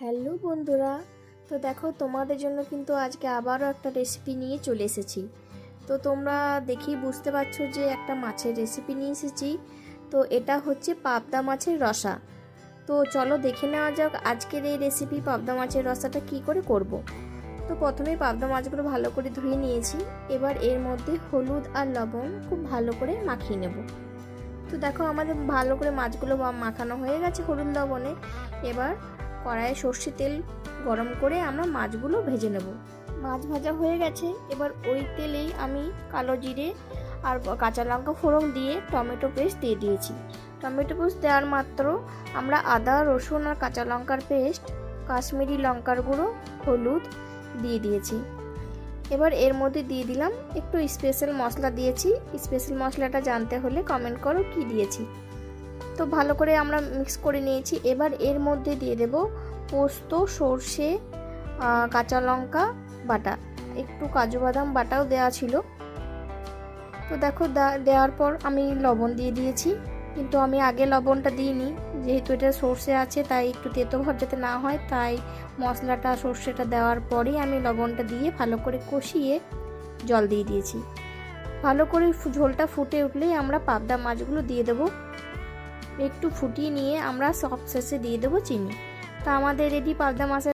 Hello বন্ধুরা, তো দেখো তোমাদের জন্য কিন্তু আজকে আবারও একটা রেসিপি নিয়ে চলে এসেছি। তো তোমরা দেখেই বুঝতে পারছ যে একটা মাছের রেসিপি নিয়ে এসেছি। তো এটা হচ্ছে পাবদা মাছের রসা। তো চলো দেখে নেওয়া যাক আজকের এই রেসিপি পাবদা মাছের রসাটা কি করে করব। তো প্রথমে পাবদা মাছগুলো ভালো করে ধুয়ে নিয়েছি। এবার এর মধ্যে হলুদ আর লবণ খুব ভালো করে মাখিয়ে নেব। তো দেখো আমাদের ভালো করে মাছগুলো মাখানো হয়ে গেছে হলুদ লবণে। এবার কড়াইয়ে সর্ষে তেল গরম করে আমরা মাছগুলো ভেজে নেব। মাছ ভাজা হয়ে গেছে। এবার ওই তেলেই আমি কালো জিরে আর কাঁচা লঙ্কা ফোড়ন দিয়ে টমেটো পেস্ট দিয়ে দিয়েছি। টমেটো পেস্ট দেওয়ার মাত্র আমরা আদা, রসুন আর কাঁচা লঙ্কার পেস্ট, কাশ্মীরি লঙ্কার গুঁড়ো, হলুদ দিয়ে দিয়েছি। এবার এর মধ্যে দিয়ে দিলাম একটু স্পেশাল মশলা দিয়েছি। স্পেশাল মশলাটা জানতে হলে কমেন্ট করো কি দিয়েছি। তো ভালো করে আমরা মিক্স করে নিয়েছি। এবার এর মধ্যে দিয়ে দেব পোস্ত, সর্ষে কাঁচা লঙ্কা, বাটা। একটু কাজু বাদাম বাটাও দেওয়া ছিল। তো দেখো দেওয়ার পর আমি লবণ দিয়ে দিয়েছি। কিন্তু আমি আগে লবণটা দিইনি। যেহেতু এটা সর্ষে আছে, তাই একটু তেতো ভাব যাতে না হয়, তাই মশলাটা, সর্ষেটা দেওয়ার পরেই আমি লবণটা দিয়ে ভালো করে কষিয়ে জল দিয়ে দিয়েছি। ভালো করে ঝোলটা ফুটে উঠলেই আমরা পাবদা মাছগুলো দিয়ে দেবো। একটু ফুটিয়ে নিয়ে আমরা সব শেষে দিয়ে দেবো চিনি। তা আমাদের রেডি পাবদা মাছের